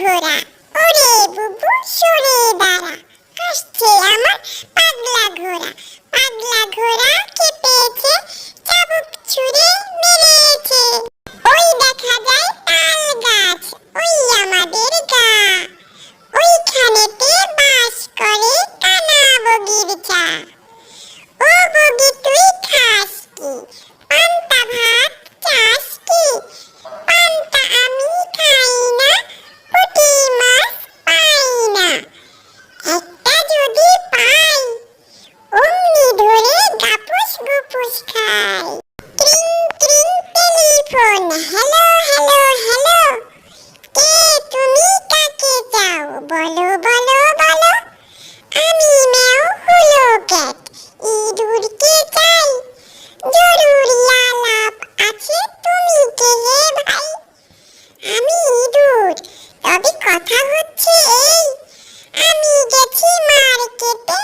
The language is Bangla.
ভরা ওরে বুবু সরে রোজ খাই tring tring telephone hello hello hello কে তুমি কাকে চাও বলো বলো বলো আমি মেও হলো ক্যাট ইঁদুরকে চাই জরুরি আলাপ আছে তুমি কে হে ভাই আমি ইঁদুর, তবে কথা হচ্ছে এই, আমি গেছি মার্কেটে